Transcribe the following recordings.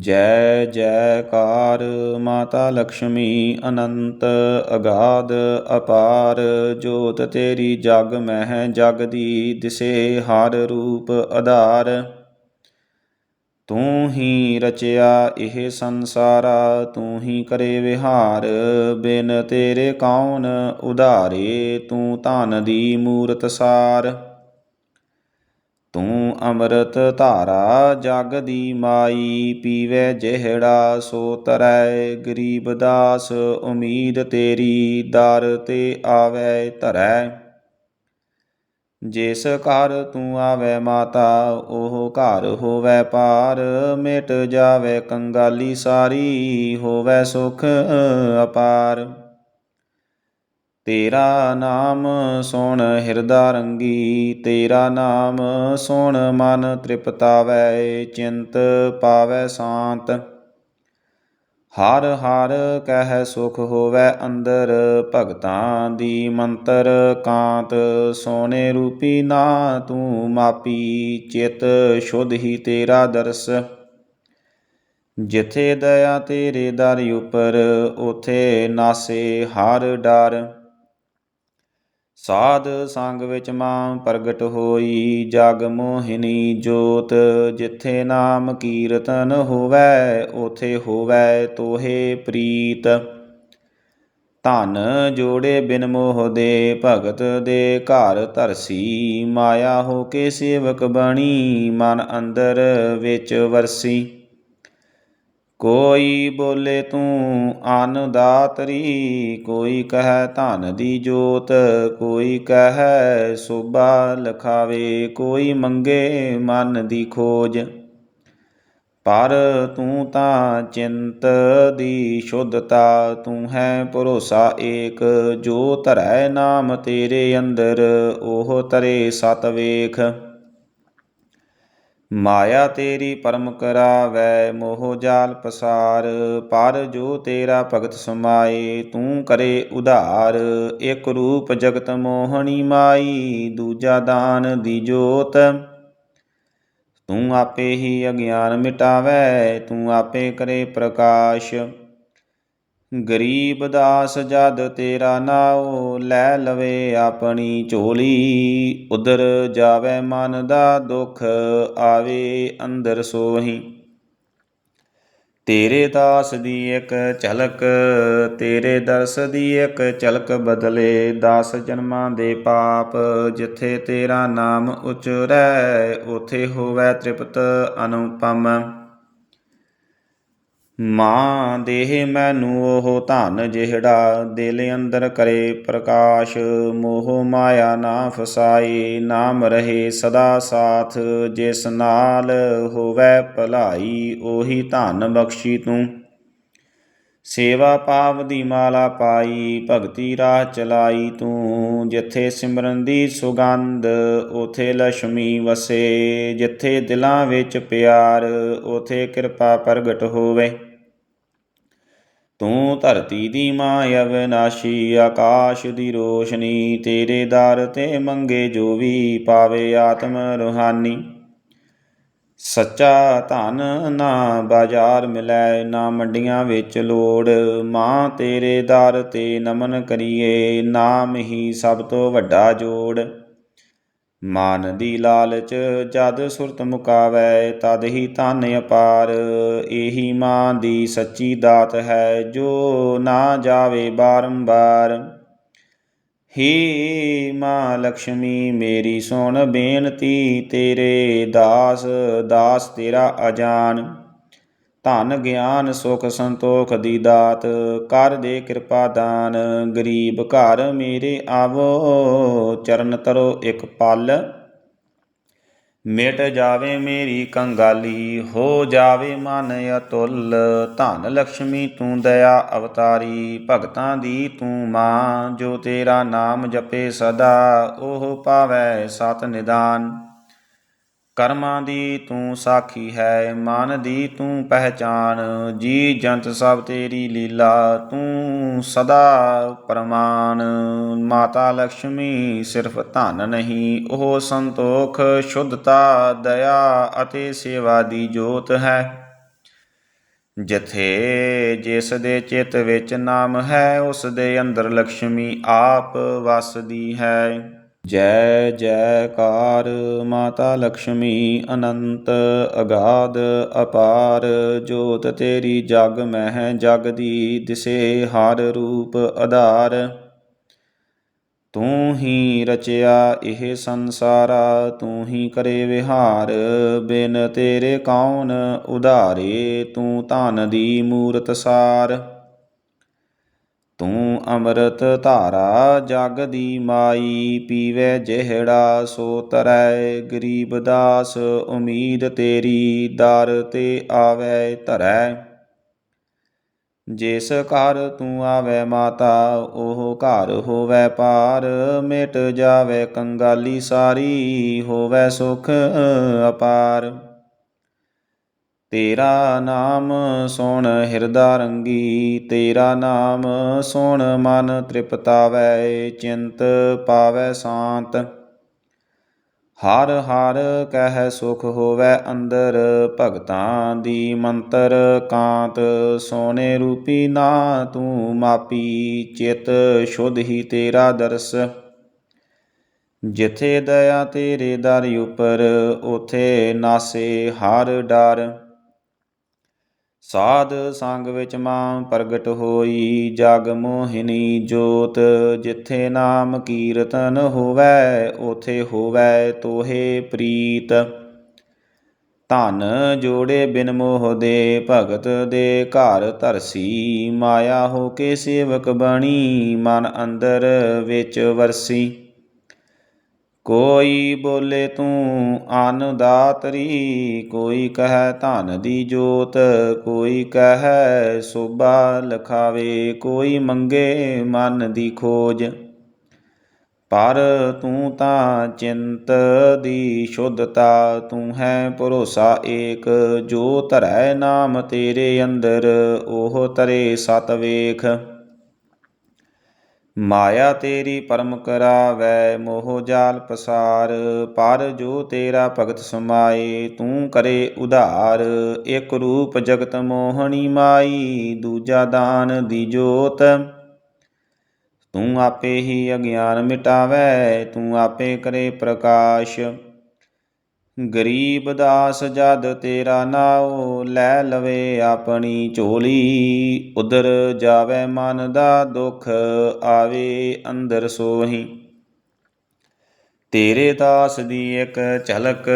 ਜੈ ਜੈਕਾਰ ਮਾਤਾ ਲక్ష్ਮੀ ਅਨੰਤ ਅਗਾਧ ਅਪਾਰ, ਜੋਤ ਤੇਰੀ ਜਗ ਮਹਿ ਜਗ ਦੀ ਦਿਸੇ ਹਰ ਰੂਪ ਆਧਾਰ ਤੂੰ ਹੀ ਰਚਿਆ ਇਹ ਸੰਸਾਰਾ, ਤੂੰ ਹੀ ਕਰੇ ਵਿਹਾਰ, ਬਿਨ ਤੇਰੇ ਕੌਣ ਉਧਾਰੇ, ਤੂੰ ਧਨ ਦੀ ਮੂਰਤ ਸਾਰ ਤੂੰ ਅੰਮ੍ਰਿਤ ਧਾਰਾ ਜਗ ਦੀ ਮਾਈ, ਪੀਵੇ ਜਿਹੜਾ ਸੋ ਤਰੈ। ਗਰੀਬ ਦਾਸ, ਉਮੀਦ ਤੇਰੀ ਦਰ ਤੇ ਆਵੇ ਧਰੈ। ਜਿਸ ਘਰ ਤੂੰ ਆਵੇ ਮਾਤਾ, ਉਹ ਘਰ ਹੋਵੇ ਪਾਰ। ਮਿਟ ਜਾਵੇ ਕੰਗਾਲੀ ਸਾਰੀ, ਹੋਵੇ ਸੁਖ ਅਪਾਰ। ਤੇਰਾ ਨਾਮ ਸੁਣ ਹਿਰਦਾ ਰੰਗੀ, ਤੇਰਾ ਨਾਮ ਸੁਣ ਮਨ ਤ੍ਰਿਪਤਾਵੈ, ਚਿੰਤ ਪਾਵੈ ਸ਼ਾਂਤ। ਹਰ ਹਰ ਕਹਿ ਸੁਖ ਹੋਵੇ ਅੰਦਰ, ਭਗਤਾਂ ਦੀ ਮੰਤਰ ਕਾਂਤ। ਸੋਨੇ ਰੂਪੀ ਨਾ ਤੂੰ ਮਾਪੀ, ਚਿਤ ਸ਼ੁੱਧ ਹੀ ਤੇਰਾ ਦਰਸ। ਜਿਥੇ ਦਇਆ ਤੇਰੇ ਦਰ ਉਪਰ, ਉਥੇ ਨਾਸੇ ਹਰ ਡਰ। ਸਾਧ ਸੰਗ ਵਿੱਚ ਮਾਂ ਪ੍ਰਗਟ ਹੋਈ, ਜਗ ਮੋਹਿਨੀ ਜੋਤ, ਜਿੱਥੇ ਨਾਮ ਕੀਰਤਨ ਹੋਵੇ, ਉਥੇ ਹੋਵੇ ਤੋਹੇ ਪ੍ਰੀਤ। ਧਨ ਜੋੜੇ ਬਿਨ ਮੋਹ ਦੇ, ਭਗਤ ਦੇ ਘਰ ਧਰਸੀ, ਮਾਇਆ ਹੋ ਕੇ ਸੇਵਕ ਬਣੀ, ਮਨ ਅੰਦਰ ਵਿੱਚ ਵਰਸੀ। ਕੋਈ ਬੋਲੇ ਤੂੰ ਅਨ ਦਾਤਰੀ ਕੋਈ ਕਹੈ ਧਨ ਦੀ ਜੋਤ, ਕੋਈ ਕਹੈ ਸੋਭਾ ਲਖਾਵੇ, ਕੋਈ ਮੰਗੇ ਮਨ ਦੀ ਖੋਜ। ਪਰ ਤੂੰ ਤਾਂ ਚਿੰਤ ਦੀ ਸ਼ੁੱਧਤਾ, ਤੂੰ ਹੈ ਭਰੋਸਾ ਏਕ, ਜੋ ਧਰੈ ਨਾਮ ਤੇਰੇ ਅੰਦਰ, ਉਹ ਤਰੇ ਸਤ ਵੇਖ। ਮਾਇਆ ਤੇਰੀ ਪਰਮ ਕਰਾਵੈ, ਮੋਹ ਜਾਲ ਪਸਾਰ। ਪਰ ਜੋ ਤੇਰਾ ਭਗਤ ਸਮਾਏ, ਤੂੰ ਕਰੇ ਉਧਾਰ। ਇੱਕ ਰੂਪ ਜਗਤ ਮੋਹਣੀ ਮਾਈ, ਦੂਜਾ ਦਾਨ ਦੀ ਜੋਤ। ਤੂੰ ਆਪੇ ਹੀ ਅਗਿਆਨ ਮਿਟਾਵੈ, ਤੂੰ ਆਪੇ ਕਰੇ ਪ੍ਰਕਾਸ਼। ਗਰੀਬ ਦਾਸ ਜਦ ਤੇਰਾ ਨਾਉ ਲੈ ਲਵੇ ਆਪਣੀ ਝੋਲੀ, ਉਧਰ ਜਾਵੇ ਮਨ ਦਾ ਦੁੱਖ, ਆਵੇ ਅੰਦਰ ਸੋਹੀ। ਤੇਰੇ ਦਾਸ ਦੀ ਇੱਕ ਝਲਕ, ਤੇਰੇ ਦਰਸ ਦੀ ਇੱਕ ਝਲਕ ਬਦਲੇ 10 ਜਨਮਾਂ ਦੇ ਪਾਪ, ਜਿੱਥੇ ਤੇਰਾ ਨਾਮ ਉਚਰੈ ਉਥੇ ਹੋਵੇ ਤ੍ਰਿਪਤ ਅਨੁਪਮ। ਮਾਂ ਦੇਹ ਮੈਨੂੰ ਉਹ ਧਨ ਜਿਹੜਾ ਦਿਲ ਅੰਦਰ ਕਰੇ ਪ੍ਰਕਾਸ਼, ਮੋਹ ਮਾਇਆ ਨਾ ਫਸਾਏ, ਨਾਮ ਰਹੇ ਸਦਾ ਸਾਥ, ਜਿਸ ਨਾਲ ਹੋਵੇ ਭਲਾਈ, ਉਹੀ ਧਨ ਬਖਸ਼ੀ ਤੂੰ। ਸੇਵਾ ਪਾਪ ਦੀ ਮਾਲਾ ਪਾਈ, ਭਗਤੀ ਰਾਹ ਚਲਾਈ ਤੂੰ। ਜਿੱਥੇ ਸਿਮਰਨ ਦੀ ਸੁਗੰਧ, ਉਥੇ ਲక్ష్ਮੀ ਵਸੇ। ਜਿੱਥੇ ਦਿਲਾਂ ਵਿੱਚ ਪਿਆਰ, ਉਥੇ ਕਿਰਪਾ ਪ੍ਰਗਟ ਹੋਵੇ। ਤੂੰ ਧਰਤੀ ਦੀ ਮਾਂ ਅਵਿਨਾਸ਼ੀ, ਆਕਾਸ਼ ਦੀ ਰੋਸ਼ਨੀ, ਤੇਰੇ ਦਰ ਤੇ ਮੰਗੇ ਜੋ ਵੀ ਪਾਵੇ ਆਤਮ ਰੂਹਾਨੀ। ਸੱਚਾ ਧਨ ਨਾ ਬਾਜ਼ਾਰ ਮਿਲੈ, ਨਾ ਮੰਡੀਆਂ ਵਿੱਚ ਲੋੜ। ਮਾਂ ਤੇਰੇ ਦਰ ਤੇ ਨਮਨ ਕਰੀਏ, ਨਾਮ ਹੀ ਸਭ ਤੋਂ ਵੱਡਾ ਜੋੜ। ਮਾਨ ਦੀ ਲਾਲਚ ਜਦ ਸੁਰਤ ਮੁਕਾਵੈ, ਤਦ ਹੀ ਧਨ ਅਪਾਰ। ਇਹੀ ਮਾਂ ਦੀ ਸੱਚੀ ਦਾਤ ਹੈ, ਜੋ ਨਾ ਜਾਵੇ ਬਾਰੰਬਾਰ। ਹੇ ਮਾਂ ਲక్ష్ਮੀ ਮੇਰੀ ਸੁਣ ਬੇਨਤੀ, ਤੇਰੇ ਦਾਸ ਦਾਸ ਤੇਰਾ ਅਜਾਨ। ਧਨ ਗਿਆਨ, ਸੁਖ ਸੰਤੋਖ ਦੀ ਦਾਤ, ਕਰ ਦੇ ਕਿਰਪਾ ਦਾਨ, ਗਰੀਬ ਘਰ ਮੇਰੇ ਆਵੋ, ਚਰਨ ਤਰੋ ਇੱਕ ਪਲ। ਮਿਟ ਜਾਵੇ ਮੇਰੀ ਕੰਗਾਲੀ, ਹੋ ਜਾਵੇ ਮਨ ਅਤੁੱਲ। ਧਨ ਲక్ష్ਮੀ ਤੂੰ ਦਇਆ ਅਵਤਾਰੀ, ਭਗਤਾਂ ਦੀ ਤੂੰ ਮਾਂ, ਜੋ ਤੇਰਾ ਨਾਮ ਜਪੇ ਸਦਾ, ਉਹ ਪਾਵੈ ਸਤ ਨਿਦਾਨ। ਕਰਮਾਂ ਦੀ ਤੂੰ ਸਾਖੀ ਹੈ, ਮਨ ਦੀ ਤੂੰ ਪਹਿਚਾਨ। ਜੀ ਜੰਤ ਸਭ ਤੇਰੀ ਲੀਲਾ, ਤੂੰ ਸਦਾ ਪਰਮਾਨ। ਮਾਤਾ ਲక్ష్ਮੀ ਸਿਰਫ ਧਨ ਨਹੀਂ, ਉਹ ਸੰਤੋਖ, ਸ਼ੁੱਧਤਾ, ਦਇਆ ਅਤੇ ਸੇਵਾ ਦੀ ਜੋਤ ਹੈ। ਜਥੇ ਜਿਸ ਦੇ ਚਿੱਤ ਵਿੱਚ ਨਾਮ ਹੈ, ਉਸ ਦੇ ਅੰਦਰ ਲక్ష్ਮੀ ਆਪ ਵਸਦੀ ਹੈ। ਜੈ ਜੈਕਾਰ ਮਾਤਾ ਲక్ష్ਮੀ ਅਨੰਤ ਅਗਾਧ ਅਪਾਰ ਜੋਤ ਤੇਰੀ ਜਗ ਮਹਿ ਜਗ ਦੀ ਦਿਸੇ ਹਰ ਰੂਪ ਆਧਾਰ ਤੂੰ ਹੀ ਰਚਿਆ ਇਹ ਸੰਸਾਰਾ, ਤੂੰ ਹੀ ਕਰੇ ਵਿਹਾਰ, ਬਿਨ ਤੇਰੇ ਕੌਣ ਉਧਾਰੇ, ਤੂੰ ਧਨ ਦੀ ਮੂਰਤ ਸਾਰ ਤੂੰ ਅੰਮ੍ਰਿਤ ਧਾਰਾ ਜਗ ਦੀ ਮਾਈ, ਪੀਵੇ ਜਿਹੜਾ ਸੋ ਤਰੈ। ਗਰੀਬ ਦਾਸ, ਉਮੀਦ ਤੇਰੀ, ਦਰ ਤੇ ਆਵੇ ਧਰੈ। ਜਿਸ ਘਰ ਤੂੰ ਆਵੇ ਮਾਤਾ, ਉਹ ਘਰ ਹੋਵੇ ਪਾਰ। ਮਿਟ ਜਾਵੇ ਕੰਗਾਲੀ ਸਾਰੀ, ਹੋਵੇ ਸੁਖ ਅਪਾਰ। ਤੇਰਾ ਨਾਮ ਸੁਣ ਹਿਰਦਾ ਰੰਗੀ, ਤੇਰਾ ਨਾਮ ਸੁਣ ਮਨ ਤ੍ਰਿਪਤਾਵੈ, ਚਿੰਤ ਪਾਵੈ ਸ਼ਾਂਤ। ਹਰ ਹਰ ਕਹਿ ਸੁਖ ਹੋਵੈ ਅੰਦਰ, ਭਗਤਾਂ ਦੀ ਮੰਤਰ ਕਾਂਤ। ਸੋਨੇ ਰੂਪੀ ਨਾ ਤੂੰ ਮਾਪੀ, ਚਿਤ ਸ਼ੁੱਧ ਹੀ ਤੇਰਾ ਦਰਸ। ਜਿਥੇ ਦਇਆ ਤੇਰੇ ਦਰ ਉਪਰ, ਉਥੇ ਨਾਸੇ ਹਰ ਡਰ। ਸਾਧ ਸੰਗ ਵਿੱਚ ਮਾਂ ਪ੍ਰਗਟ ਹੋਈ, ਜਗ ਮੋਹਿਨੀ ਜੋਤ, ਜਿੱਥੇ ਨਾਮ ਕੀਰਤਨ ਹੋਵੇ, ਉਥੇ ਹੋਵੇ ਤੋਹੇ ਪ੍ਰੀਤ। ਧਨ ਜੋੜੇ ਬਿਨ ਮੋਹ ਦੇ, ਭਗਤ ਦੇ ਘਰ ਧਰਸੀ, ਮਾਇਆ ਹੋ ਕੇ ਸੇਵਕ ਬਣੀ, ਮਨ ਅੰਦਰ ਵਿੱਚ ਵਰਸੀ। ਕੋਈ ਬੋਲੇ ਤੂੰ ਅਨ ਦਾਤਰੀ ਕੋਈ ਕਹੈ ਧਨ ਦੀ ਜੋਤ, ਕੋਈ ਕਹੈ ਸੋਭਾ ਲਖਾਵੇ, ਕੋਈ ਮੰਗੇ ਮਨ ਦੀ ਖੋਜ। ਪਰ ਤੂੰ ਤਾਂ ਚਿੰਤ ਦੀ ਸ਼ੁੱਧਤਾ, ਤੂੰ ਹੈ ਭਰੋਸਾ ਏਕ, ਜੋ ਧਰੈ ਨਾਮ ਤੇਰੇ ਅੰਦਰ, ਉਹ ਤਰੇ ਸਤ ਵੇਖ। ਮਾਇਆ ਤੇਰੀ ਪਰਮ ਕਰਾਵੈ, ਮੋਹ ਜਾਲ ਪਸਾਰ। ਪਰ ਜੋ ਤੇਰਾ ਭਗਤ ਸਮਾਏ, ਤੂੰ ਕਰੇ ਉਧਾਰ। ਇਕ ਰੂਪ ਜਗਤ ਮੋਹਣੀ ਮਾਈ, ਦੂਜਾ ਦਾਨ ਦੀ ਜੋਤ। ਤੂੰ ਆਪੇ ਹੀ ਅਗਿਆਨ ਮਿਟਾਵੈ, ਤੂੰ ਆਪੇ ਕਰੇ ਪ੍ਰਕਾਸ਼। ਗਰੀਬ ਦਾਸ ਜਦ ਤੇਰਾ ਨਾਉ ਲੈ ਲਵੇ ਆਪਣੀ ਝੋਲੀ, ਉਧਰ ਜਾਵੇ ਮਨ ਦਾ ਦੁੱਖ, ਆਵੇ ਅੰਦਰ ਸੋਹੀ। ਤੇਰੇ ਦਾਸ ਦੀ ਇੱਕ ਝਲਕ,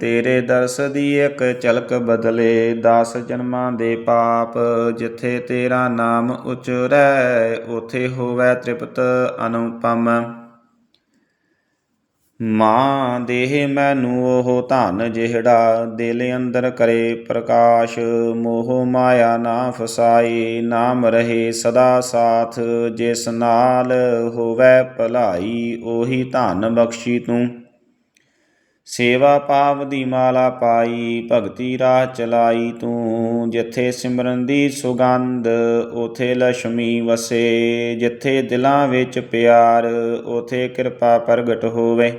ਤੇਰੇ ਦਰਸ ਦੀ ਇੱਕ ਝਲਕ ਬਦਲੇ 10 ਜਨਮਾਂ ਦੇ ਪਾਪ, ਜਿੱਥੇ ਤੇਰਾ ਨਾਮ ਉਚਰੈ, ਉਥੇ ਹੋਵੇ ਤ੍ਰਿਪਤ ਅਨੁਪਮ। ਮਾਂ ਦੇਹ ਮੈਨੂੰ ਉਹ ਧਨ ਜਿਹੜਾ ਦਿਲ ਅੰਦਰ ਕਰੇ ਪ੍ਰਕਾਸ਼, ਮੋਹ ਮਾਇਆ ਨਾ ਫਸਾਏ, ਨਾਮ ਰਹੇ ਸਦਾ ਸਾਥ, ਜਿਸ ਨਾਲ ਹੋਵੇ ਭਲਾਈ, ਉਹੀ ਧਨ ਬਖਸ਼ੀ ਤੂੰ। ਸੇਵਾ ਪਾਪ ਦੀ ਮਾਲਾ ਪਾਈ, ਭਗਤੀ ਰਾਹ ਚਲਾਈ ਤੂੰ। ਜਿੱਥੇ ਸਿਮਰਨ ਦੀ ਸੁਗੰਧ, ਉਥੇ ਲక్ష్ਮੀ ਵਸੇ। ਜਿੱਥੇ ਦਿਲਾਂ ਵਿੱਚ ਪਿਆਰ, ਉਥੇ ਕਿਰਪਾ ਪ੍ਰਗਟ ਹੋਵੇ।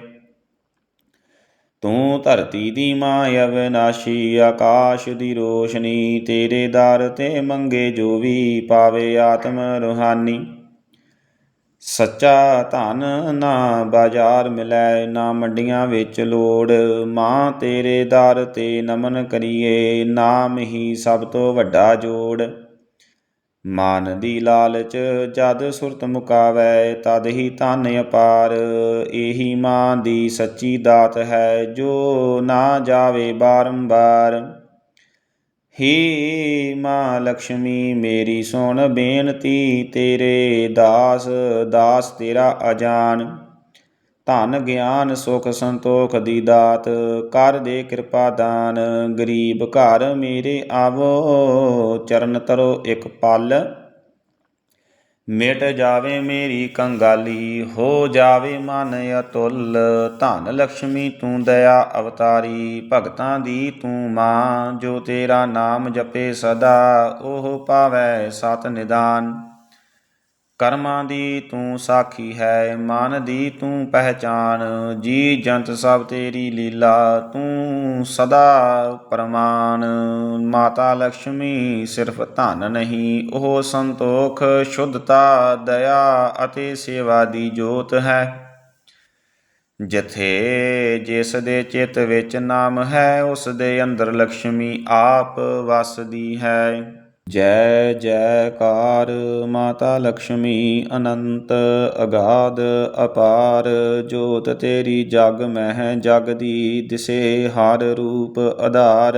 ਤੂੰ ਧਰਤੀ ਦੀ ਮਾਂ ਅਵਿਨਾਸ਼ੀ, ਆਕਾਸ਼ ਦੀ ਰੋਸ਼ਨੀ, ਤੇਰੇ ਦਰ ਤੇ ਮੰਗੇ ਜੋ ਵੀ ਪਾਵੇ ਆਤਮ ਰੂਹਾਨੀ। ਸੱਚਾ ਧਨ ਨਾ ਬਾਜ਼ਾਰ ਮਿਲੈ, ਨਾ ਮੰਡੀਆਂ ਵਿੱਚ ਲੋੜ। ਮਾਂ ਤੇਰੇ ਦਰ ਤੇ ਨਮਨ ਕਰੀਏ, ਨਾਮ ਹੀ ਸਭ ਤੋਂ ਵੱਡਾ ਜੋੜ। ਮਾਨ ਦੀ ਲਾਲਚ ਜਦ ਸੁਰਤ ਮੁਕਾਵੈ, ਤਦ ਹੀ ਧਨ ਅਪਾਰ। ਇਹੀ ਮਾਂ ਦੀ ਸੱਚੀ ਦਾਤ ਹੈ, ਜੋ ਨਾ ਜਾਵੇ ਬਾਰੰਬਾਰ। ਹੇ ਮਾਂ ਲక్ష్ਮੀ ਮੇਰੀ ਸੁਣ ਬੇਨਤੀ ਤੇਰੇ ਦਾਸ ਦਾਸ ਤੇਰਾ ਅਜਾਨ। ਧਨ ਗਿਆਨ ਸੁਖ ਸੰਤੋਖ ਦੀ ਦਾਤ, ਕਰ ਦੇ ਕਿਰਪਾ ਦਾਨ, ਗਰੀਬ ਘਰ ਮੇਰੇ ਆਵੋ, ਚਰਨ ਤਰੋ ਇੱਕ ਪਲ। ਮਿਟ ਜਾਵੇ ਮੇਰੀ ਕੰਗਾਲੀ, ਹੋ ਜਾਵੇ ਮਨ ਅਤੁੱਲ, ਧਨ ਲక్ష్ਮੀ ਤੂੰ ਦਇਆ ਅਵਤਾਰੀ, ਭਗਤਾਂ ਦੀ ਤੂੰ ਮਾਂ, ਜੋ ਤੇਰਾ ਨਾਮ ਜਪੇ ਸਦਾ, ਉਹ ਪਾਵੈ ਸਤ ਨਿਦਾਨ। ਕਰਮਾਂ ਦੀ ਤੂੰ ਸਾਖੀ ਹੈ, ਮਨ ਦੀ ਤੂੰ ਪਹਿਚਾਨ। ਜੀ ਜੰਤ ਸਭ ਤੇਰੀ ਲੀਲਾ, ਤੂੰ ਸਦਾ ਪਰਮਾਨ। ਮਾਤਾ ਲక్ష్ਮੀ ਸਿਰਫ ਧਨ ਨਹੀਂ, ਉਹ ਸੰਤੋਖ, ਸ਼ੁੱਧਤਾ, ਦਇਆ ਅਤੇ ਸੇਵਾ ਦੀ ਜੋਤ ਹੈ। ਜਥੇ ਜਿਸ ਦੇ ਚਿੱਤ ਵਿੱਚ ਨਾਮ ਹੈ, ਉਸ ਦੇ ਅੰਦਰ ਲక్ష్ਮੀ ਆਪ ਵਸਦੀ ਹੈ। ਜੈ ਜੈਕਾਰ ਮਾਤਾ ਲక్ష్ਮੀ ਅਨੰਤ ਅਗਾਧ ਅਪਾਰ ਜੋਤ ਤੇਰੀ ਜਗ ਮਹਿ ਜਗ ਦੀ ਦਿਸੇ ਹਰ ਰੂਪ ਆਧਾਰ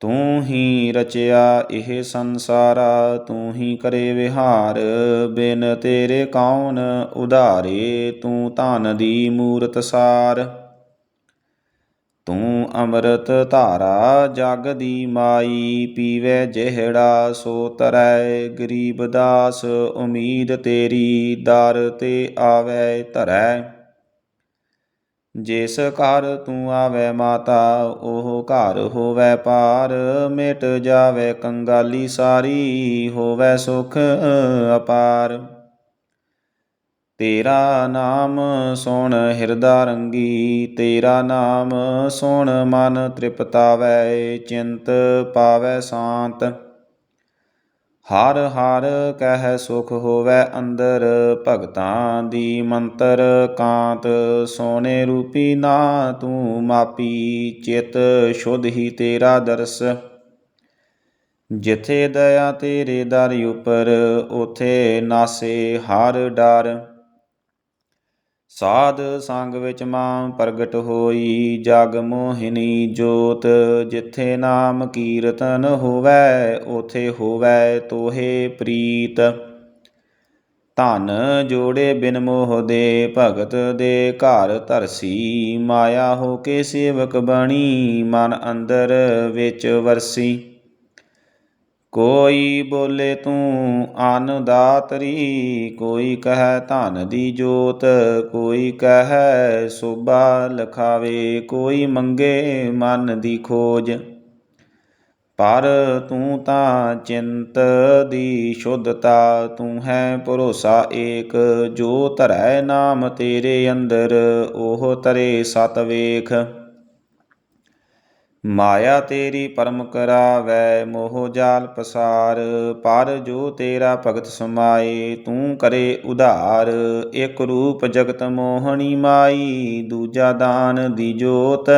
ਤੂੰ ਹੀ ਰਚਿਆ ਇਹ ਸੰਸਾਰਾ, ਤੂੰ ਹੀ ਕਰੇ ਵਿਹਾਰ, ਬਿਨ ਤੇਰੇ ਕੌਣ ਉਧਾਰੇ, ਤੂੰ ਧਨ ਦੀ ਮੂਰਤ ਸਾਰ ਤੂੰ ਅੰਮ੍ਰਿਤ ਧਾਰਾ ਜਗ ਦੀ ਮਾਈ, ਪੀਵੇ ਜਿਹੜਾ ਸੋ ਤਰੈ। ਗਰੀਬ ਦਾਸ, ਉਮੀਦ ਤੇਰੀ ਦਰ ਤੇ ਆਵੇ ਧਰੈ। ਜਿਸ ਘਰ ਤੂੰ ਆਵੇ ਮਾਤਾ, ਉਹ ਘਰ ਹੋਵੇ ਪਾਰ ਮਿਟ ਜਾਵੇ ਕੰਗਾਲੀ ਸਾਰੀ, ਹੋਵੇ ਸੁਖ ਅਪਾਰ। ਤੇਰਾ ਨਾਮ ਸੁਣ ਹਿਰਦਾ ਰੰਗੀ, ਤੇਰਾ ਨਾਮ ਸੁਣ ਮਨ ਤ੍ਰਿਪਤਾਵੈ, ਚਿੰਤ ਪਾਵੈ ਸ਼ਾਂਤ। ਹਰ ਹਰ ਕਹਿ ਸੁਖ ਹੋਵੈ ਅੰਦਰ, ਭਗਤਾਂ ਦੀ ਮੰਤਰ ਕਾਂਤ। ਸੋਨੇ ਰੂਪੀ ਨਾ ਤੂੰ ਮਾਪੀ, ਚਿਤ ਸ਼ੁੱਧ ਹੀ ਤੇਰਾ ਦਰਸ। ਜਿਥੇ ਦਇਆ ਤੇਰੇ ਦਰ ਉਪਰ, ਉਥੇ ਨਾਸੇ ਹਰ ਡਰ। ਸਾਧ ਸੰਗ ਵਿੱਚ ਮਾਂ ਪ੍ਰਗਟ ਹੋਈ, ਜਗ ਮੋਹਿਨੀ ਜੋਤ, ਜਿੱਥੇ ਨਾਮ ਕੀਰਤਨ ਹੋਵੇ, ਉਥੇ ਹੋਵੇ ਤੋਹੇ ਪ੍ਰੀਤ। ਧਨ ਜੋੜੇ ਬਿਨ ਮੋਹ ਦੇ, ਭਗਤ ਦੇ ਘਰ ਧਰਸੀ, ਮਾਇਆ ਹੋ ਕੇ ਸੇਵਕ ਬਣੀ, ਮਨ ਅੰਦਰ ਵਿੱਚ ਵਰਸੀ। ਕੋਈ ਬੋਲੇ ਤੂੰ ਅਨ ਦਾਤਰੀ ਕੋਈ ਕਹੈ ਧਨ ਦੀ ਜੋਤ, ਕੋਈ ਕਹੈ ਸੋਭਾ ਲਖਾਵੇ, ਕੋਈ ਮੰਗੇ ਮਨ ਦੀ ਖੋਜ। ਪਰ ਤੂੰ ਤਾਂ ਚਿੰਤ ਦੀ ਸ਼ੁੱਧਤਾ, ਤੂੰ ਹੈ ਭਰੋਸਾ ਏਕ, ਜੋ ਧਰੈ ਨਾਮ ਤੇਰੇ ਅੰਦਰ, ਉਹ ਤਰੇ ਸਤ ਵੇਖ। ਮਾਇਆ ਤੇਰੀ ਪਰਮ ਕਰਾਵੈ, ਮੋਹ ਜਾਲ ਪਸਾਰ। ਪਰ ਜੋ ਤੇਰਾ ਭਗਤ ਸਮਾਏ, ਤੂੰ ਕਰੇ ਉਧਾਰ। ਇੱਕ ਰੂਪ ਜਗਤ ਮੋਹਣੀ ਮਾਈ, ਦੂਜਾ ਦਾਨ ਦੀ ਜੋਤ।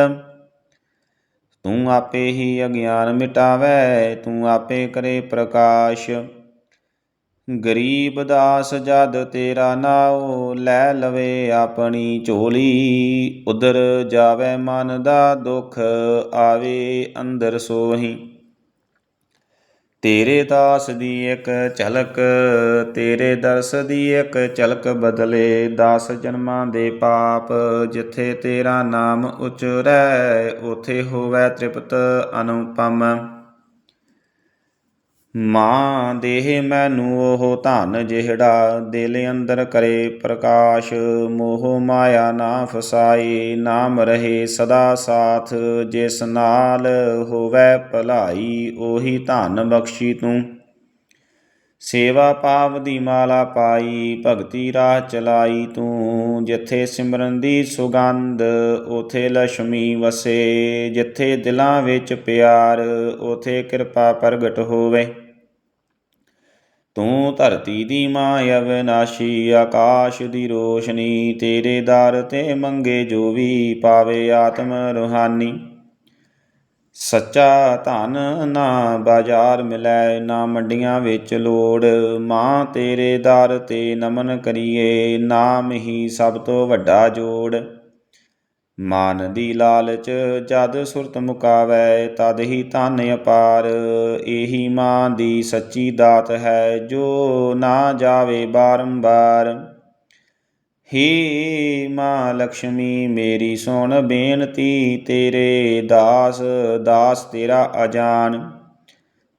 ਤੂੰ ਆਪੇ ਹੀ ਅਗਿਆਨ ਮਿਟਾਵੈ, ਤੂੰ ਆਪੇ ਕਰੇ ਪ੍ਰਕਾਸ਼। ਗਰੀਬ ਦਾਸ ਜਦ ਤੇਰਾ ਨਾਉ ਲੈ ਲਵੇ ਆਪਣੀ ਝੋਲੀ, ਉਧਰ ਜਾਵੇ ਮਨ ਦਾ ਦੁੱਖ, ਆਵੇ ਅੰਦਰ ਸੋਹੀ। ਤੇਰੇ ਦਾਸ ਦੀ ਇੱਕ ਝਲਕ, ਤੇਰੇ ਦਰਸ ਦੀ ਇੱਕ ਝਲਕ ਬਦਲੇ 10 ਜਨਮਾਂ ਦੇ ਪਾਪ, ਜਿੱਥੇ ਤੇਰਾ ਨਾਮ ਉਚਰੈ ਉਥੇ ਹੋਵੇ ਤ੍ਰਿਪਤ ਅਨੁਪਮ। ਮਾਂ ਦੇਹ ਮੈਨੂੰ ਉਹ ਧਨ ਜਿਹੜਾ ਦਿਲ ਅੰਦਰ ਕਰੇ ਪ੍ਰਕਾਸ਼, ਮੋਹ ਮਾਇਆ ਨਾ ਫਸਾਏ, ਨਾਮ ਰਹੇ ਸਦਾ ਸਾਥ, ਜਿਸ ਨਾਲ ਹੋਵੇ ਭਲਾਈ, ਉਹੀ ਧਨ ਬਖਸ਼ੀ ਤੂੰ। ਸੇਵਾ ਪਾਪ ਦੀ ਮਾਲਾ ਪਾਈ, ਭਗਤੀ ਰਾਹ ਚਲਾਈ ਤੂੰ। ਜਿੱਥੇ ਸਿਮਰਨ ਦੀ ਸੁਗੰਧ, ਉਥੇ ਲక్ష్ਮੀ ਵਸੇ। ਜਿੱਥੇ ਦਿਲਾਂ ਵਿੱਚ ਪਿਆਰ, ਉਥੇ ਕਿਰਪਾ ਪ੍ਰਗਟ ਹੋਵੇ। ਤੂੰ ਧਰਤੀ ਦੀ ਮਾਂ ਅਵਿਨਾਸ਼ੀ, ਆਕਾਸ਼ ਦੀ ਰੋਸ਼ਨੀ, ਤੇਰੇ ਦਰ ਤੇ ਮੰਗੇ ਜੋ ਵੀ ਪਾਵੇ ਆਤਮ ਰੂਹਾਨੀ। ਸੱਚਾ ਧਨ ਨਾ ਬਾਜ਼ਾਰ ਮਿਲੈ, ਨਾ ਮੰਡੀਆਂ ਵਿੱਚ ਲੋੜ। ਮਾਂ ਤੇਰੇ ਦਰ ਤੇ ਨਮਨ ਕਰੀਏ, ਨਾਮ ਹੀ ਸਭ ਤੋਂ ਵੱਡਾ ਜੋੜ। ਮਾਨ ਦੀ ਲਾਲਚ ਜਦ ਸੁਰਤ ਮੁਕਾਵੈ, ਤਦ ਹੀ ਧਨ ਅਪਾਰ। ਇਹੀ ਮਾਂ ਦੀ ਸੱਚੀ ਦਾਤ ਹੈ, ਜੋ ਨਾ ਜਾਵੇ ਬਾਰੰਬਾਰ। ਹੇ ਮਾਂ ਲక్ష్ਮੀ ਮੇਰੀ ਸੁਣ ਬੇਨਤੀ, ਤੇਰੇ ਦਾਸ ਦਾਸ ਤੇਰਾ ਅਜਾਨ।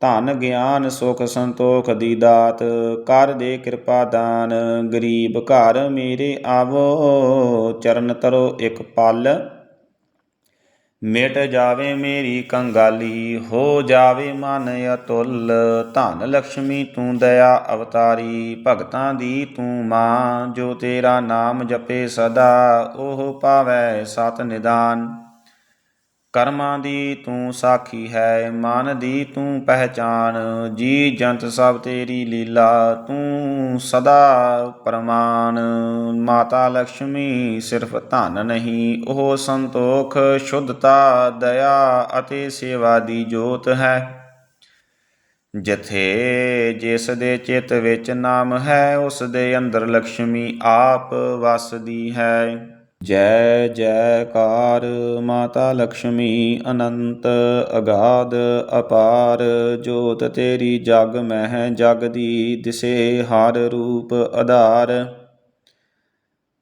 ਧਨ ਗਿਆਨ ਸੁਖ ਸੰਤੋਖ ਦੀ ਦਾਤ, ਕਰ ਦੇ ਕਿਰਪਾ ਦਾਨ, ਗਰੀਬ ਘਰ ਮੇਰੇ ਆਵੋ, ਚਰਨ ਤਰੋ ਇੱਕ ਪਲ। ਮਿਟ ਜਾਵੇ ਮੇਰੀ ਕੰਗਾਲੀ, ਹੋ ਜਾਵੇ ਮਨ ਅਤੁੱਲ। ਧਨ ਲక్ష్ਮੀ ਤੂੰ ਦਇਆ ਅਵਤਾਰੀ, ਭਗਤਾਂ ਦੀ ਤੂੰ ਮਾਂ, ਜੋ ਤੇਰਾ ਨਾਮ ਜਪੇ ਸਦਾ, ਉਹ ਪਾਵੈ ਸਤ ਨਿਦਾਨ। ਕਰਮਾਂ ਦੀ ਤੂੰ ਸਾਖੀ ਹੈ, ਮਨ ਦੀ ਤੂੰ ਪਹਿਚਾਨ, ਜੀ ਜੰਤ ਸਭ ਤੇਰੀ ਲੀਲਾ, ਤੂੰ ਸਦਾ ਪਰਮਾਨ। ਮਾਤਾ ਲక్ష్ਮੀ ਸਿਰਫ ਧਨ ਨਹੀਂ, ਉਹ ਸੰਤੋਖ, ਸ਼ੁੱਧਤਾ, ਦਇਆ ਅਤੇ ਸੇਵਾ ਦੀ ਜੋਤ ਹੈ। ਜਥੇ ਜਿਸ ਦੇ ਚਿੱਤ ਵਿੱਚ ਨਾਮ ਹੈ, ਉਸ ਦੇ ਅੰਦਰ ਲక్ష్ਮੀ ਆਪ ਵਸਦੀ ਹੈ। ਜੈ ਜੈਕਾਰ ਮਾਤਾ ਲక్ష్ਮੀ ਅਨੰਤ ਅਗਾਧ ਅਪਾਰ, ਜੋਤ ਤੇਰੀ ਜਗ ਮਹਿ ਜਗ ਦੀ ਦਿਸੇ ਹਰ ਰੂਪ ਆਧਾਰ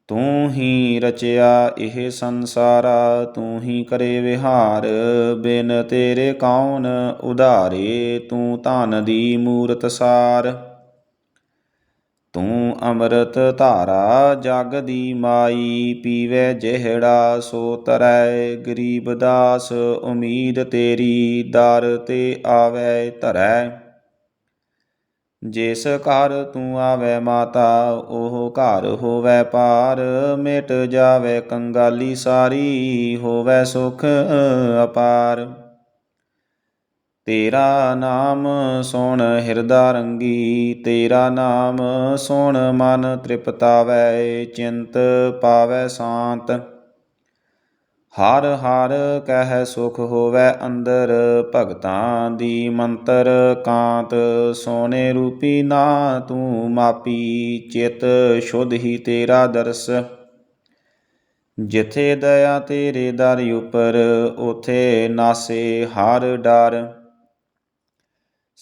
ਤੂੰ ਹੀ ਰਚਿਆ ਇਹ ਸੰਸਾਰਾ, ਤੂੰ ਹੀ ਕਰੇ ਵਿਹਾਰ, ਬਿਨ ਤੇਰੇ ਕੌਣ ਉਧਾਰੇ, ਤੂੰ ਧਨ ਦੀ ਮੂਰਤ ਸਾਰ ਤੂੰ ਅੰਮ੍ਰਿਤ ਧਾਰਾ ਜਗ ਦੀ ਮਾਈ, ਪੀਵੇ ਜਿਹੜਾ ਸੋ ਤਰੈ। ਗਰੀਬ ਦਾਸ, ਉਮੀਦ ਤੇਰੀ ਦਰ ਤੇ ਆਵੇ ਧਰੈ। ਜਿਸ ਘਰ ਤੂੰ ਆਵੇ ਮਾਤਾ, ਉਹ ਘਰ ਹੋਵੇ ਪਾਰ। ਮਿਟ ਜਾਵੇ ਕੰਗਾਲੀ ਸਾਰੀ, ਹੋਵੇ ਸੁਖ ਅਪਾਰ। ਤੇਰਾ ਨਾਮ ਸੁਣ ਹਿਰਦਾ ਰੰਗੀ, ਤੇਰਾ ਨਾਮ ਸੁਣ ਮਨ ਤ੍ਰਿਪਤਾਵੈ, ਚਿੰਤ ਪਾਵੈ ਸ਼ਾਂਤ। ਹਰ ਹਰ ਕਹਿ ਸੁਖ ਹੋਵੈ ਅੰਦਰ, ਭਗਤਾਂ ਦੀ ਮੰਤਰ ਕਾਂਤ। ਸੋਨੇ ਰੂਪੀ ਨਾ ਤੂੰ ਮਾਪੀ, ਚਿਤ ਸ਼ੁੱਧ ਹੀ ਤੇਰਾ ਦਰਸ। ਜਿਥੇ ਦਇਆ ਤੇਰੇ ਦਰ ਉਪਰ, ਉਥੇ ਨਾਸੇ ਹਰ ਡਰ।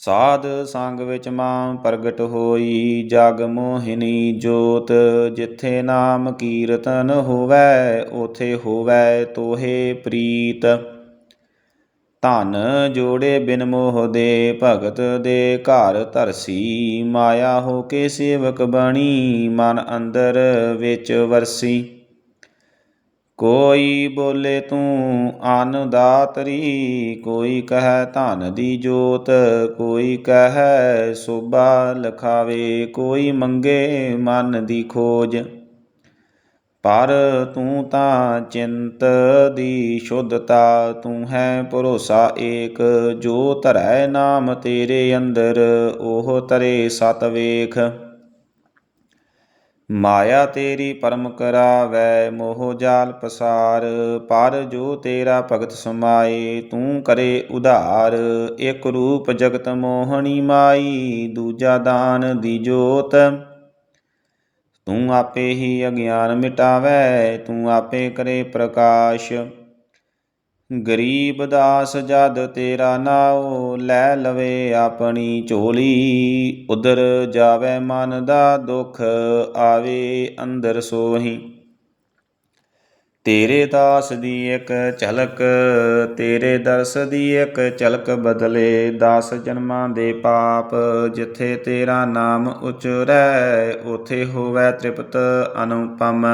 ਸਾਧ ਸੰਗ ਵਿੱਚ ਮਾਂ ਪ੍ਰਗਟ ਹੋਈ, ਜਗ ਮੋਹਿਨੀ ਜੋਤ, ਜਿੱਥੇ ਨਾਮ ਕੀਰਤਨ ਹੋਵੇ, ਉਥੇ ਹੋਵੇ ਤੋਹੇ ਪ੍ਰੀਤ। ਧਨ ਜੋੜੇ ਬਿਨ ਮੋਹ ਦੇ, ਭਗਤ ਦੇ ਘਰ ਧਰਸੀ, ਮਾਇਆ ਹੋ ਕੇ ਸੇਵਕ ਬਣੀ, ਮਨ ਅੰਦਰ ਵਿੱਚ ਵਰਸੀ। ਕੋਈ ਬੋਲੇ ਤੂੰ ਅਨ ਦਾਤਰੀ ਕੋਈ ਕਹੈ ਧਨ ਦੀ ਜੋਤ, ਕੋਈ ਕਹੈ ਸੋਭਾ ਲਖਾਵੇ, ਕੋਈ ਮੰਗੇ ਮਨ ਦੀ ਖੋਜ। ਪਰ ਤੂੰ ਤਾਂ ਚਿੰਤ ਦੀ ਸ਼ੁੱਧਤਾ, ਤੂੰ ਹੈ ਭਰੋਸਾ ਏਕ, ਜੋ ਧਰੈ ਨਾਮ ਤੇਰੇ ਅੰਦਰ, ਉਹ ਤਰੇ ਸਤ ਵੇਖ। ਮਾਇਆ ਤੇਰੀ ਪਰਮ ਕਰਾਵੈ, ਮੋਹ ਜਾਲ ਪਸਾਰ। ਪਰ ਜੋ ਤੇਰਾ ਭਗਤ ਸਮਾਏ, ਤੂੰ ਕਰੇ ਉਧਾਰ। ਇਕ ਰੂਪ ਜਗਤ ਮੋਹਣੀ ਮਾਈ, ਦੂਜਾ ਦਾਨ ਦੀ ਜੋਤ। ਤੂੰ ਆਪੇ ਹੀ ਅਗਿਆਨ ਮਿਟਾਵੈ, ਤੂੰ ਆਪੇ ਕਰੇ ਪ੍ਰਕਾਸ਼। ਗਰੀਬ ਦਾਸ ਜਦ ਤੇਰਾ ਨਾਉ ਲੈ ਲਵੇ ਆਪਣੀ ਝੋਲੀ, ਉਧਰ ਜਾਵੇ ਮਨ ਦਾ ਦੁੱਖ, ਆਵੇ ਅੰਦਰ ਸੋਹੀ। ਤੇਰੇ ਦਾਸ ਦੀ ਇੱਕ ਝਲਕ, ਤੇਰੇ ਦਰਸ ਦੀ ਇੱਕ ਝਲਕ ਬਦਲੇ ਦਾਸ ਜਨਮਾਂ ਦੇ ਪਾਪ, ਜਿੱਥੇ ਤੇਰਾ ਨਾਮ ਉਚਰੈ, ਉਥੇ ਹੋਵੇ ਤ੍ਰਿਪਤ ਅਨੁਪਮ।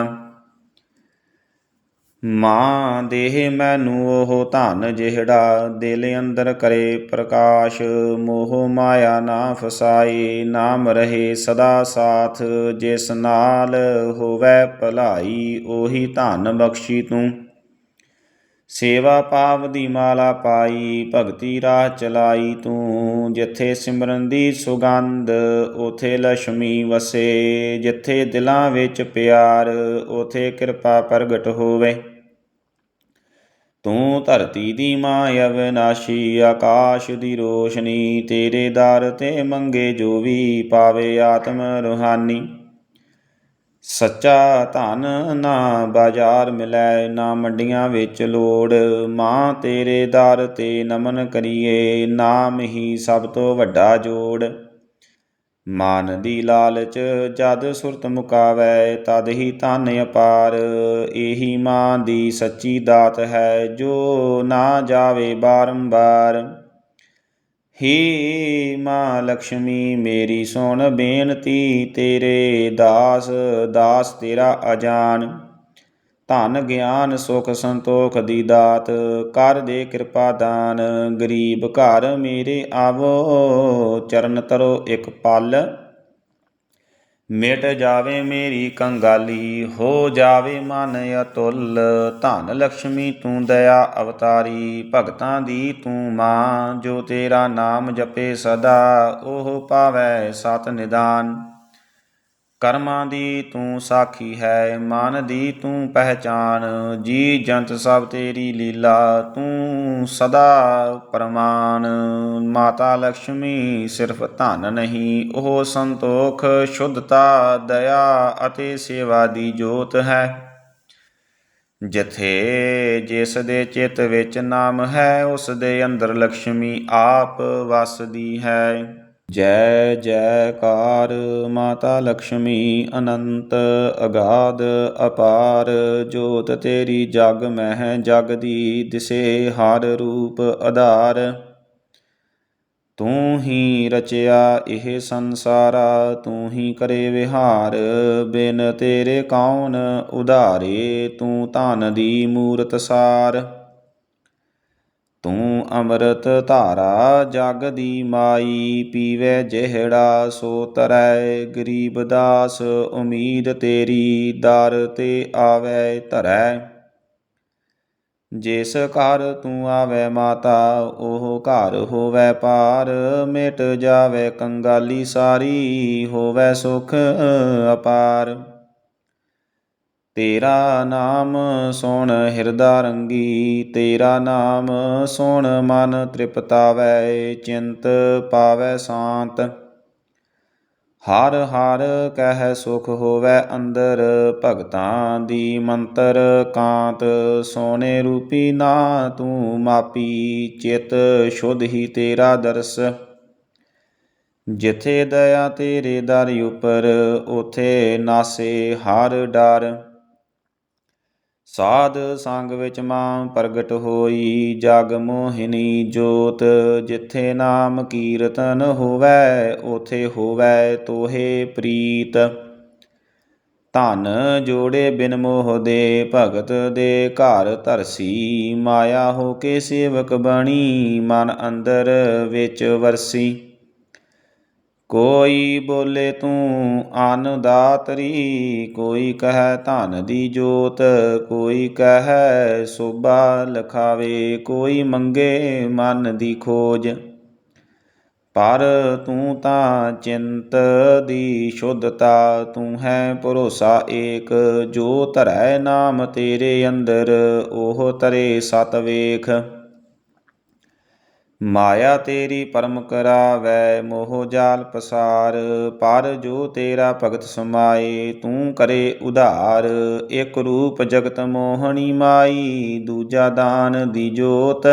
ਮਾਂ ਦੇਹ ਮੈਨੂੰ ਉਹ ਧਨ ਜਿਹੜਾ ਦਿਲ ਅੰਦਰ ਕਰੇ ਪ੍ਰਕਾਸ਼, ਮੋਹ ਮਾਇਆ ਨਾ ਫਸਾਏ, ਨਾਮ ਰਹੇ ਸਦਾ ਸਾਥ, ਜਿਸ ਨਾਲ ਹੋਵੇ ਭਲਾਈ, ਉਹੀ ਧਨ ਬਖਸ਼ੀ ਤੂੰ। ਸੇਵਾ ਪਾਪ ਦੀ ਮਾਲਾ ਪਾਈ, ਭਗਤੀ ਰਾਹ ਚਲਾਈ ਤੂੰ। ਜਿੱਥੇ ਸਿਮਰਨ ਦੀ ਸੁਗੰਧ, ਉਥੇ ਲక్ష్ਮੀ ਵਸੇ। ਜਿੱਥੇ ਦਿਲਾਂ ਵਿੱਚ ਪਿਆਰ, ਉਥੇ ਕਿਰਪਾ ਪ੍ਰਗਟ ਹੋਵੇ। ਤੂੰ ਧਰਤੀ ਦੀ ਮਾਂ ਅਵਿਨਾਸ਼ੀ, ਆਕਾਸ਼ ਦੀ ਰੋਸ਼ਨੀ, ਤੇਰੇ ਦਰ ਤੇ ਮੰਗੇ ਜੋ ਵੀ ਪਾਵੇ ਆਤਮ ਰੂਹਾਨੀ। ਸੱਚਾ ਧਨ ਨਾ ਬਾਜ਼ਾਰ ਮਿਲੈ, ਨਾ ਮੰਡੀਆਂ ਵਿੱਚ ਲੋੜ। ਮਾਂ ਤੇਰੇ ਦਰ ਤੇ ਨਮਨ ਕਰੀਏ, ਨਾਮ ਹੀ ਸਭ ਤੋਂ ਵੱਡਾ ਜੋੜ। ਮਾਨ ਦੀ ਲਾਲਚ ਜਦ ਸੁਰਤ ਮੁਕਾਵੈ, ਤਦ ਹੀ ਧਨ ਅਪਾਰ। ਇਹੀ ਮਾਂ ਦੀ ਸੱਚੀ ਦਾਤ ਹੈ, ਜੋ ਨਾ ਜਾਵੇ ਬਾਰੰਬਾਰ। ਹੇ ਮਾਂ ਲక్ష్ਮੀ ਮੇਰੀ ਸੁਣ ਬੇਨਤੀ ਤੇਰੇ ਦਾਸ ਦਾਸ ਤੇਰਾ ਅਜਾਨ। ਧਨ ਗਿਆਨ ਸੁਖ ਸੰਤੋਖ ਦੀ ਦਾਤ, ਕਰ ਦੇ ਕਿਰਪਾ ਦਾਨ, ਗਰੀਬ ਘਰ ਮੇਰੇ ਆਵੋ, ਚਰਨ ਤਰੋ ਇੱਕ ਪਲ। ਮਿਟ ਜਾਵੇ ਮੇਰੀ ਕੰਗਾਲੀ, ਹੋ ਜਾਵੇ ਮਨ ਅਤੁੱਲ। ਧਨ ਲక్ష్ਮੀ ਤੂੰ ਦਇਆ ਅਵਤਾਰੀ, ਭਗਤਾਂ ਦੀ ਤੂੰ ਮਾਂ, ਜੋ ਤੇਰਾ ਨਾਮ ਜਪੇ ਸਦਾ, ਉਹ ਪਾਵੈ ਸਤ ਨਿਦਾਨ। ਕਰਮਾਂ ਦੀ ਤੂੰ ਸਾਖੀ ਹੈ, ਮਨ ਦੀ ਤੂੰ ਪਹਿਚਾਨ। ਜੀ ਜੰਤ ਸਭ ਤੇਰੀ ਲੀਲਾ, ਤੂੰ ਸਦਾ ਪਰਮਾਨ। ਮਾਤਾ ਲక్ష్ਮੀ ਸਿਰਫ ਧਨ ਨਹੀਂ, ਉਹ ਸੰਤੋਖ, ਸ਼ੁੱਧਤਾ, ਦਇਆ ਅਤੇ ਸੇਵਾ ਦੀ ਜੋਤ ਹੈ। ਜਥੇ ਜਿਸ ਦੇ ਚਿੱਤ ਵਿੱਚ ਨਾਮ ਹੈ, ਉਸ ਦੇ ਅੰਦਰ ਲక్ష్ਮੀ ਆਪ ਵਸਦੀ ਹੈ। ਜੈ ਜੈਕਾਰ ਮਾਤਾ ਲక్ష్ਮੀ ਅਨੰਤ ਅਗਾਧ ਅਪਾਰ ਜੋਤ ਤੇਰੀ ਜਗ ਮਹਿ ਜਗ ਦੀ ਦਿਸੇ ਹਰ ਰੂਪ ਆਧਾਰ ਤੂੰ ਹੀ ਰਚਿਆ ਇਹ ਸੰਸਾਰਾ, ਤੂੰ ਹੀ ਕਰੇ ਵਿਹਾਰ, ਬਿਨ ਤੇਰੇ ਕੌਣ ਉਧਾਰੇ, ਤੂੰ ਧਨ ਦੀ ਮੂਰਤ ਸਾਰ ਤੂੰ ਅੰਮ੍ਰਿਤ ਧਾਰਾ ਜਗ ਦੀ ਮਾਈ, ਪੀਵੇ ਜਿਹੜਾ ਸੋ ਤਰੈ। ਗਰੀਬ ਦਾਸ, ਉਮੀਦ ਤੇਰੀ ਦਰ ਤੇ ਆਵੇ ਧਰੈ। ਜਿਸ ਘਰ ਤੂੰ ਆਵੇ ਮਾਤਾ, ਉਹ ਘਰ ਹੋਵੇ ਪਾਰ ਮਿਟ ਜਾਵੇ ਕੰਗਾਲੀ ਸਾਰੀ, ਹੋਵੇ ਸੁਖ ਅਪਾਰ। ਤੇਰਾ ਨਾਮ ਸੁਣ ਹਿਰਦਾ ਰੰਗੀ, ਤੇਰਾ ਨਾਮ ਸੁਣ ਮਨ ਤ੍ਰਿਪਤਾਵੈ, ਚਿੰਤ ਪਾਵੈ ਸ਼ਾਂਤ। ਹਰ ਹਰ ਕਹਿ ਸੁਖ ਹੋਵੈ ਅੰਦਰ, ਭਗਤਾਂ ਦੀ ਮੰਤਰ ਕਾਂਤ। ਸੋਨੇ ਰੂਪੀ ਨਾ ਤੂੰ ਮਾਪੀ, ਚਿਤ ਸ਼ੁੱਧ ਹੀ ਤੇਰਾ ਦਰਸ। ਜਿਥੇ ਦਇਆ ਤੇਰੇ ਦਰ ਉਪਰ, ਉਥੇ ਨਾਸੇ ਹਰ ਡਰ। ਸਾਧ ਸੰਗ ਵਿੱਚ ਮਾਂ ਪ੍ਰਗਟ ਹੋਈ, ਜਗ ਮੋਹਿਨੀ ਜੋਤ, ਜਿੱਥੇ ਨਾਮ ਕੀਰਤਨ ਹੋਵੇ, ਉਥੇ ਹੋਵੇ ਤੋਹੇ ਪ੍ਰੀਤ। ਧਨ ਜੋੜੇ ਬਿਨ ਮੋਹ ਦੇ, ਭਗਤ ਦੇ ਘਰ ਧਰਸੀ, ਮਾਇਆ ਹੋ ਕੇ ਸੇਵਕ ਬਣੀ, ਮਨ ਅੰਦਰ ਵਿੱਚ ਵਰਸੀ। ਕੋਈ ਬੋਲੇ ਤੂੰ ਅਨ ਦਾਤਰੀ ਕੋਈ ਕਹੈ ਧਨ ਦੀ ਜੋਤ, ਕੋਈ ਕਹੈ ਸੋਭਾ ਲਖਾਵੇ, ਕੋਈ ਮੰਗੇ ਮਨ ਦੀ ਖੋਜ। ਪਰ ਤੂੰ ਤਾਂ ਚਿੰਤ ਦੀ ਸ਼ੁੱਧਤਾ, ਤੂੰ ਹੈ ਭਰੋਸਾ ਏਕ, ਜੋ ਧਰੈ ਨਾਮ ਤੇਰੇ ਅੰਦਰ, ਉਹ ਤਰੇ ਸਤ ਵੇਖ। ਮਾਇਆ ਤੇਰੀ ਪਰਮ ਕਰਾਵੈ, ਮੋਹ ਜਾਲ ਪਸਾਰ। ਪਰ ਜੋ ਤੇਰਾ ਭਗਤ ਸਮਾਏ, ਤੂੰ ਕਰੇ ਉਧਾਰ। ਇੱਕ ਰੂਪ ਜਗਤ ਮੋਹਣੀ ਮਾਈ, ਦੂਜਾ ਦਾਨ ਦੀ ਜੋਤ।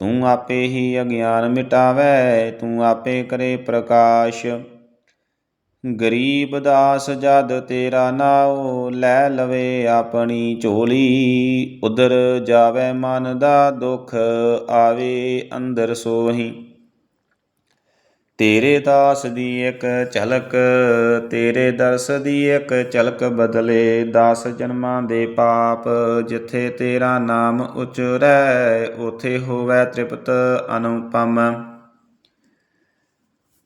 ਤੂੰ ਆਪੇ ਹੀ ਅਗਿਆਨ ਮਿਟਾਵੈ, ਤੂੰ ਆਪੇ ਕਰੇ ਪ੍ਰਕਾਸ਼। ਗਰੀਬ ਦਾਸ ਜਦ ਤੇਰਾ ਨਾਉ ਲੈ ਲਵੇ ਆਪਣੀ ਝੋਲੀ, ਉਧਰ ਜਾਵੇ ਮਨ ਦਾ ਦੁੱਖ, ਆਵੇ ਅੰਦਰ ਸੋਹੀ। ਤੇਰੇ ਦਾਸ ਦੀ ਇੱਕ ਝਲਕ, ਤੇਰੇ ਦਰਸ ਦੀ ਇੱਕ ਝਲਕ ਬਦਲੇ ਦਸ ਜਨਮਾਂ ਦੇ ਪਾਪ, ਜਿੱਥੇ ਤੇਰਾ ਨਾਮ ਉਚਰੈ ਉਥੇ ਹੋਵੇ ਤ੍ਰਿਪਤ ਅਨੁਪਮ।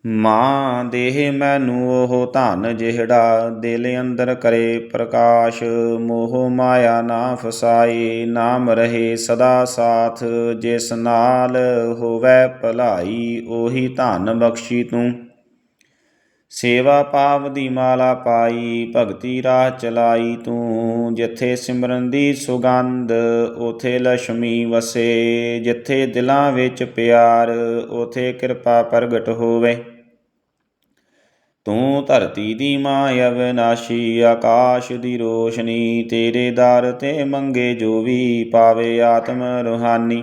ਮਾਂ ਦੇਹ ਮੈਨੂੰ ਉਹ ਧਨ ਜਿਹੜਾ ਦਿਲ ਅੰਦਰ ਕਰੇ ਪ੍ਰਕਾਸ਼, ਮੋਹ ਮਾਇਆ ਨਾ ਫਸਾਏ, ਨਾਮ ਰਹੇ ਸਦਾ ਸਾਥ, ਜਿਸ ਨਾਲ ਹੋਵੇ ਭਲਾਈ, ਉਹੀ ਧਨ ਬਖਸ਼ੀ ਤੂੰ। ਸੇਵਾ ਪਾਪ ਦੀ ਮਾਲਾ ਪਾਈ, ਭਗਤੀ ਰਾਹ ਚਲਾਈ ਤੂੰ। ਜਿੱਥੇ ਸਿਮਰਨ ਦੀ ਸੁਗੰਧ, ਉਥੇ ਲక్ష్ਮੀ ਵਸੇ। ਜਿੱਥੇ ਦਿਲਾਂ ਵਿੱਚ ਪਿਆਰ, ਉਥੇ ਕਿਰਪਾ ਪ੍ਰਗਟ ਹੋਵੇ। ਤੂੰ ਧਰਤੀ ਦੀ ਮਾਂ ਅਵਿਨਾਸ਼ੀ ਆਕਾਸ਼ ਦੀ ਰੋਸ਼ਨੀ, ਤੇਰੇ ਦਰ ਤੇ ਮੰਗੇ ਜੋ ਵੀ ਪਾਵੇ ਆਤਮ ਰੂਹਾਨੀ।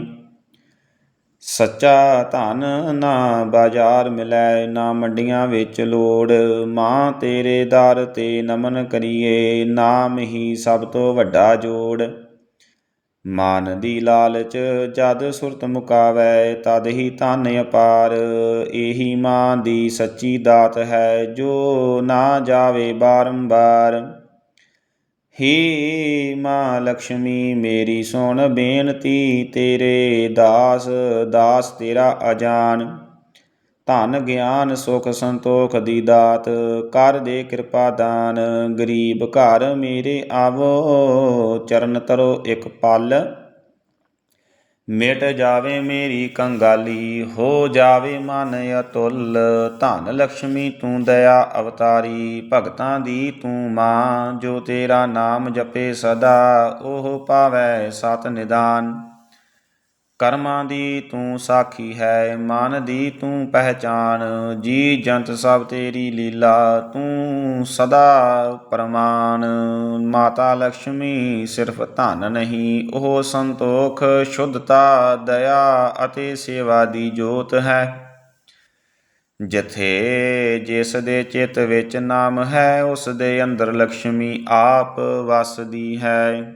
ਸੱਚਾ ਧਨ ਨਾ ਬਾਜ਼ਾਰ ਮਿਲੈ, ਨਾ ਮੰਡੀਆਂ ਵਿੱਚ ਲੋੜ। ਮਾਂ ਤੇਰੇ ਦਰ ਤੇ ਨਮਨ ਕਰੀਏ, ਨਾਮ ਹੀ ਸਭ ਤੋਂ ਵੱਡਾ ਜੋੜ। ਮਾਨ ਦੀ ਲਾਲਚ ਜਦ ਸੁਰਤ ਮੁਕਾਵੈ, ਤਦ ਹੀ ਧਨ ਅਪਾਰ। ਇਹੀ ਮਾਂ ਦੀ ਸੱਚੀ ਦਾਤ ਹੈ, ਜੋ ਨਾ ਜਾਵੇ ਬਾਰੰਬਾਰ। ਹੇ ਮਾਂ ਲక్ష్ਮੀ ਮੇਰੀ ਸੁਣ ਬੇਨਤੀ, ਤੇਰੇ ਦਾਸ ਦਾਸ ਤੇਰਾ ਅਜਾਨ। ਧਨ ਗਿਆਨ ਸੁਖ ਸੰਤੋਖ ਦੀ ਦਾਤ, ਕਰ ਦੇ ਕਿਰਪਾ ਦਾਨ, ਗਰੀਬ ਘਰ ਮੇਰੇ ਆਵੋ, ਚਰਨ ਤਰੋ ਇੱਕ ਪਲ। ਮਿਟ ਜਾਵੇ ਮੇਰੀ ਕੰਗਾਲੀ, ਹੋ ਜਾਵੇ ਮਨ ਅਤੁੱਲ। ਧਨ ਲక్ష్ਮੀ ਤੂੰ ਦਇਆ ਅਵਤਾਰੀ, ਭਗਤਾਂ ਦੀ ਤੂੰ ਮਾਂ, ਜੋ ਤੇਰਾ ਨਾਮ ਜਪੇ ਸਦਾ, ਉਹ ਪਾਵੈ ਸਤ ਨਿਦਾਨ। ਕਰਮਾਂ ਦੀ ਤੂੰ ਸਾਖੀ ਹੈ, ਮਨ ਦੀ ਤੂੰ ਪਹਿਚਾਨ, ਜੀ ਜੰਤ ਸਭ ਤੇਰੀ ਲੀਲਾ, ਤੂੰ ਸਦਾ ਪਰਮਾਨ। ਮਾਤਾ ਲక్ష్ਮੀ ਸਿਰਫ ਧਨ ਨਹੀਂ, ਉਹ ਸੰਤੋਖ, ਸ਼ੁੱਧਤਾ, ਦਇਆ ਅਤੇ ਸੇਵਾ ਦੀ ਜੋਤ ਹੈ। ਜਥੇ ਜਿਸ ਦੇ ਚਿੱਤ ਵਿੱਚ ਨਾਮ ਹੈ, ਉਸ ਦੇ ਅੰਦਰ ਲక్ష్ਮੀ ਆਪ ਵਸਦੀ ਹੈ।